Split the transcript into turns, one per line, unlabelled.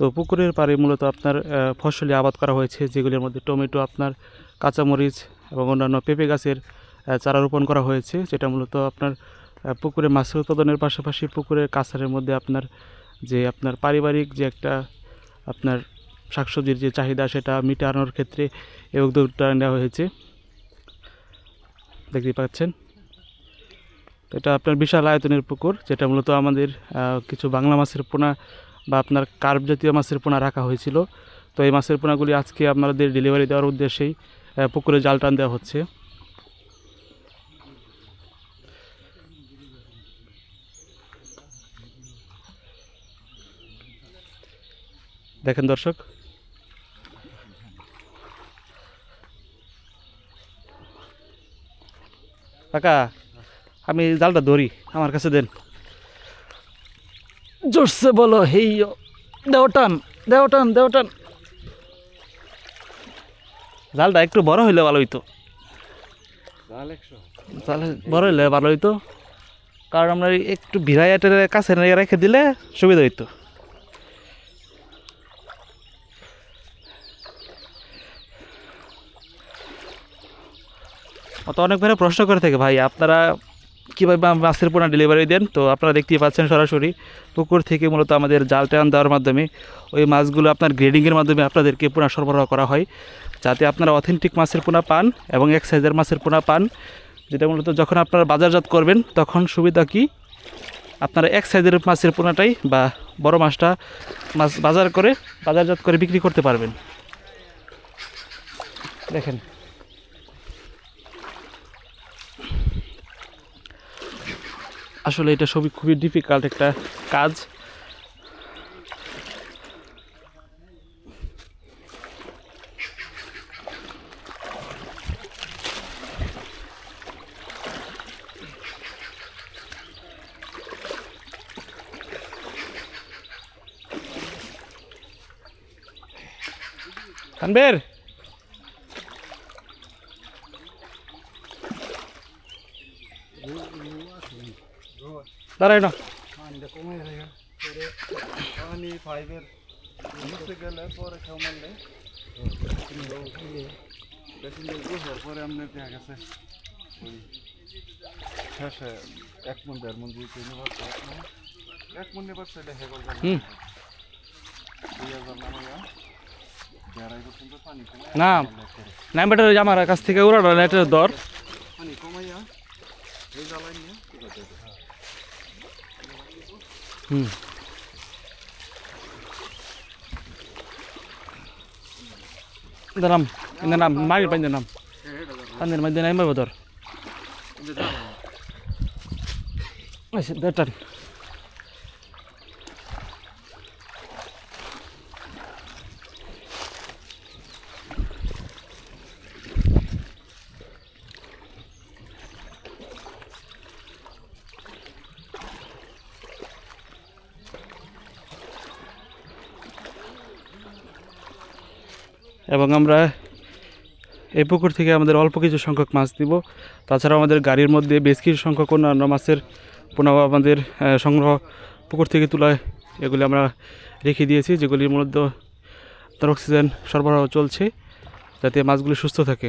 তো পুকুরের পাড়ে মূলত আপনার ফসলি আবাদ করা হয়েছে, যেগুলির মধ্যে টমেটো আপনার, কাঁচামরিচ এবং অন্যান্য পেঁপে গাছের চারা রোপণ করা হয়েছে, যেটা মূলত আপনার পুকুরে মাছের উৎপাদনের পাশাপাশি পুকুরের কাছারের মধ্যে আপনার যে আপনার পারিবারিক যে একটা আপনার শাকসবজির যে চাহিদা, সেটা মিটানোর ক্ষেত্রে এই উদ্যোগটা নেওয়া হয়েছে। দেখতে পাচ্ছেন? এটা আপনার বিশাল আয়তনের পুকুর, যেটা মূলত আমাদের কিছু বাংলা মাছের পোনা বা আপনার কার্প জাতীয় মাছের পোনা রাখা হয়েছিল। তো এই মাছের পোনাগুলি আজকে আপনাদের ডেলিভারি দেওয়ার উদ্দেশ্যেই পুকুরে জাল টান দেওয়া হচ্ছে। দেখেন দর্শক। কাকা, আমি জালটা ধরি, আমার কাছে দেন। জোরসে বলো হেই দেওটান দেওটান দেওটান জালটা একটু বড় হইলে ভালো হইতো। জাল বড় হইলে ভালো হইতো। কারণ আমরা একটু ভিড়াইয়াটের কাছে রেখে দিলে সুবিধা হইতো। অত অনেক ভাইরা প্রশ্ন করে থাকে ভাই আপনারা কীভাবে মাছের পোনা ডেলিভারি দেন, তো আপনারা দেখতেই পাচ্ছেন সরাসরি পুকুর থেকে মূলত আমাদের জাল টান দেওয়ার মাধ্যমে ওই মাছগুলো আপনার গ্রেডিংয়ের মাধ্যমে আপনাদেরকে পোনা সরবরাহ করা হয়। যাতে আপনারা অথেন্টিক মাছের পোনা পান এবং এক সাইজের মাছের পোনা পান। যেটা মূলত যখন আপনারা বাজারজাত করবেন, তখন সুবিধা কি? আপনারা এক সাইজের মাছের পোনাটাই বা বড় মাছটা মাছ বাজার করে বাজারজাত করে বিক্রি করতে পারবেন। দেখেন। আসলে এটা সবই খুবই ডিফিকাল্ট একটা কাজ। তানবের দেড়াই না। না বেটার আমার কাছ থেকে উড়ানো নেটের দর।
কমাইয়া জ্বালাই নিয়ে ঠিক আছে
হুম নাম ইন্দা নাম মাগির পাইন্দা নাম পান্দের মধ্যে নাই মারবো দর আচ্ছা বেটার এবং আমরা এই পুকুর থেকে আমাদের অল্প কিছু সংখ্যক মাছ দিব। তাছাড়াও আমাদের গাড়ির মধ্যে বেশ কিছু সংখ্যক অন্যান্য মাছের পোনা আমাদের সংগ্রহ পুকুর থেকে তোলা এগুলি আমরা রেখে দিয়েছি, যেগুলির মধ্যে তার অক্সিজেন সরবরাহ চলছে, যাতে মাছগুলি সুস্থ থাকে।